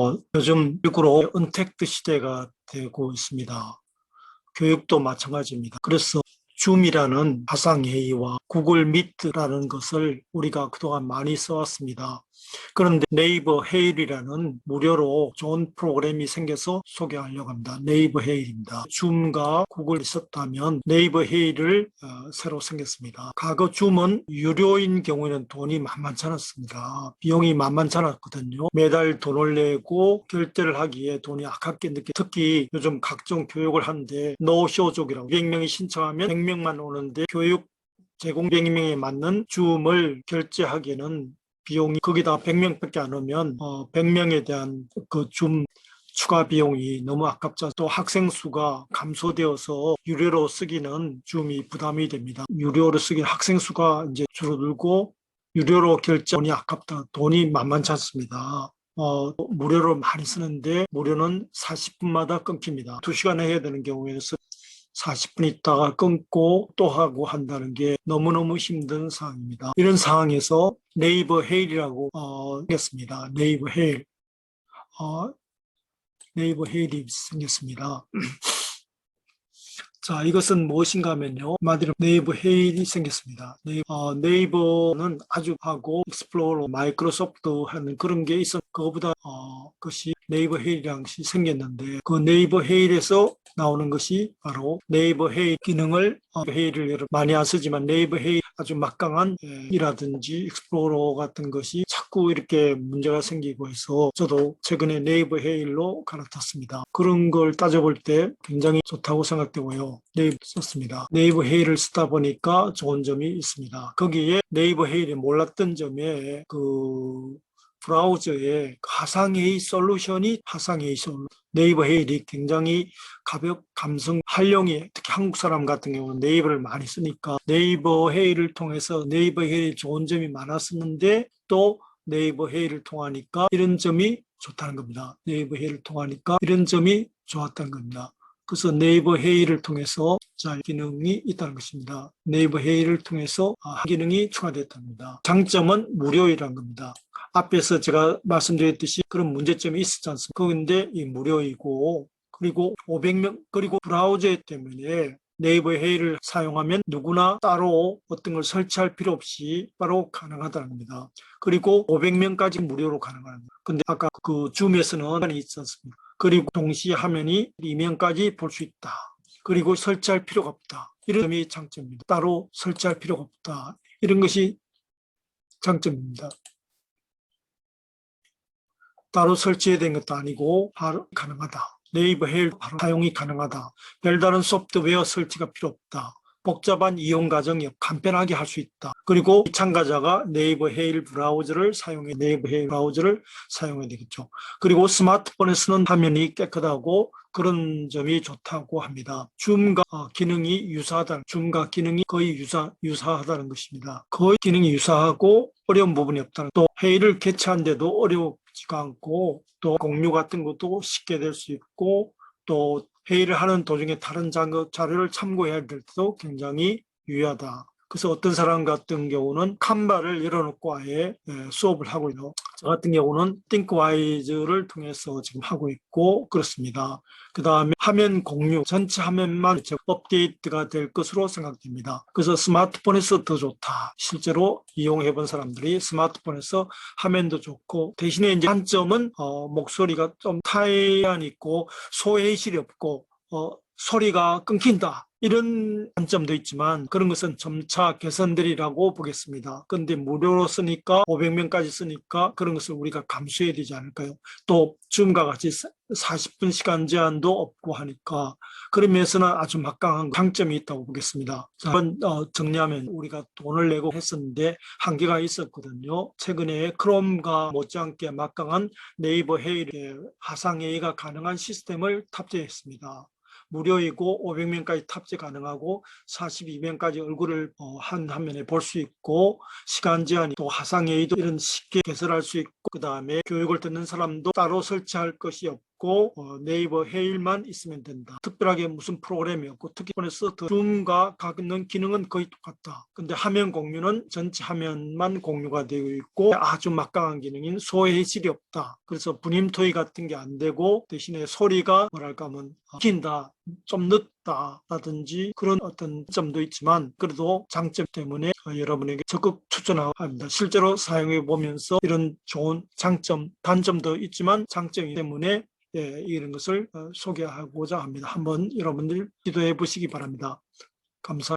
어, 요즘 일구로 은택트 시대가 되고 있습니다. 교육도 마찬가지입니다. 그래서 줌이라는 화상회의와 구글 미트라는 것을 우리가 그동안 많이 써왔습니다. 그런데 네이버 헤일이라는 무료로 좋은 프로그램이 생겨서 소개하려고 합니다. 네이버 헤일입니다. 줌과 구글이 있었다면 네이버 헤일을 어, 새로 생겼습니다. 과거 줌은 유료인 경우에는 돈이 만만치 않았습니다. 비용이 만만치 않았거든요. 매달 돈을 내고 결제를 하기에 돈이 아깝게 느끼 특히 요즘 각종 교육을 하는데 노쇼족이라고 100명이 신청하면 100명 만 오는데 교육 제공 100명에 맞는 줌을 결제하기에는 비용이 거기다 100명밖에 안 오면 어 100명에 대한 그 줌 추가 비용이 너무 아깝죠. 또 학생 수가 감소되어서 유료로 쓰기는 줌이 부담이 됩니다. 유료로 쓰기는 학생 수가 이제 줄어들고 유료로 결제 돈이 아깝다. 돈이 만만치 않습니다. 어, 무료로 많이 쓰는데 무료는 40분마다 끊깁니다. 2시간에 해야 되는 경우에는 40분 있다가 끊고 또 하고 한다는 게 너무너무 힘든 상황입니다. 이런 상황에서 네이버 헤일이라고 어, 생겼습니다. 네이버 헤일. 어, 네이버 헤일이 생겼습니다. 자, 이것은 무엇인가 하면요. 한마디로 네이버 헤일이 생겼습니다. 네이버, 어, 네이버는 아주 하고 익스플로러, 마이크로소프트 하는 그런 게 있었, 그거보다 어, 그것이 네이버 것이 생겼는데 그 네이버 헤일에서 나오는 것이 바로 네이버 헤일 기능을 어, 여러- 많이 안 쓰지만 네이버 헤일 아주 막강한 예, 이라든지 익스플로러 같은 것이 자꾸 이렇게 문제가 생기고 해서 저도 최근에 네이버 헤일로 갈아탔습니다. 그런 걸 따져볼 때 굉장히 좋다고 생각되고요. 네이버 썼습니다. 네이버 헤일을 쓰다 보니까 좋은 점이 있습니다. 거기에 네이버 헤일이 몰랐던 점에 그 브라우저에 화상회의 솔루션이 화상회의 솔루션 네이버 헤일이 굉장히 가볍 감성 활용이 특히 한국 사람 같은 경우는 네이버를 많이 쓰니까 네이버 회의를 통해서 네이버 회의 좋은 점이 많았었는데 또 네이버 회의를 통하니까 이런 점이 좋다는 겁니다. 네이버 회의를 통하니까 이런 점이 좋았다는 겁니다. 그래서 네이버 회의를 통해서 자 기능이 있다는 것입니다. 네이버 회의를 통해서 아, 기능이 추가됐답니다. 장점은 무료이라는 겁니다. 앞에서 제가 말씀드렸듯이 그런 문제점이 있었지 않습니까? 그런데 이 무료이고 그리고 500명 그리고 브라우저 때문에 네이버 회의를 사용하면 누구나 따로 어떤 걸 설치할 필요 없이 바로 가능하다는 겁니다. 그리고 500명까지 무료로 가능합니다. 근데 아까 그 줌에서는 않습니까? 그리고 동시에 화면이 2명까지 볼 수 있다. 그리고 설치할 필요가 없다. 이런 점이 장점입니다. 따로 설치할 필요가 없다. 이런 것이 장점입니다. 따로 되는 것도 아니고 바로 가능하다. 네이버 헤일 바로 사용이 가능하다. 별다른 소프트웨어 설치가 필요 없다. 복잡한 이용 과정이 간편하게 할 수 있다. 그리고 참가자가 네이버 헤일 브라우저를 사용해 네이버 헤일 브라우저를 사용해야 되겠죠. 그리고 스마트폰에서는 화면이 깨끗하고 그런 점이 좋다고 합니다. 줌과 어, 기능이 유사하다. 줌과 기능이 거의 유사 유사하다는 것입니다. 거의 기능이 유사하고 어려운 부분이 없다는. 또 회의를 개최하는데도 어렵 지가 않고 또 공유 같은 것도 쉽게 될 수 있고 또 회의를 하는 도중에 다른 자료- 자료를 참고해야 될 때도 굉장히 유효하다. 그래서 어떤 사람 같은 경우는 칸바를 열어놓고 아예 예, 수업을 하고 있고 저 같은 경우는 띵크와이즈를 통해서 지금 하고 있고 그렇습니다. 그 다음에 화면 공유 전체 화면만 업데이트가 될 것으로 생각됩니다. 그래서 스마트폰에서 더 좋다. 실제로 이용해 본 사람들이 스마트폰에서 화면도 좋고 대신에 이제 한점은 어, 목소리가 좀 타이안 있고 소외실이 없고 어, 소리가 끊긴다. 이런 단점도 있지만 그런 것은 점차 개선되리라고 보겠습니다. 그런데 무료로 쓰니까 500명까지 쓰니까 그런 것을 우리가 감수해야 되지 않을까요? 또 줌과 같이 40분 시간 제한도 없고 하니까 그런 면에서는 아주 막강한 장점이 있다고 보겠습니다. 자, 한번 어, 정리하면 우리가 돈을 내고 했었는데 한계가 있었거든요. 최근에 크롬과 못지않게 막강한 네이버 헤일의 화상 회의가 가능한 시스템을 탑재했습니다. 무료이고 500명까지 탑재 가능하고 42명까지 얼굴을 어, 한 화면에 볼 수 있고 시간 제한이 또 화상회의도 이런 쉽게 개설할 수 있고 그 다음에 교육을 듣는 사람도 따로 설치할 것이 없고 있고 어, 네이버 헤일만 있으면 된다. 특별하게 무슨 프로그램이 없고 특히 폰에서 줌과 갖는 기능은 거의 똑같다. 근데 화면 공유는 전체 화면만 공유가 되어 있고 아주 막강한 기능인 소해질이 없다. 그래서 분임 토의 같은 게 안 되고 대신에 소리가 뭐랄까 하면 어, 긴다. 좀 늦다라든지 그런 어떤 점도 있지만 그래도 장점 때문에 어, 여러분에게 적극 추천합니다. 실제로 사용해 보면서 이런 좋은 장점, 단점도 있지만 장점이 때문에 예, 이런 것을 어, 소개하고자 합니다. 한번 여러분들 기도해 보시기 바랍니다. 감사.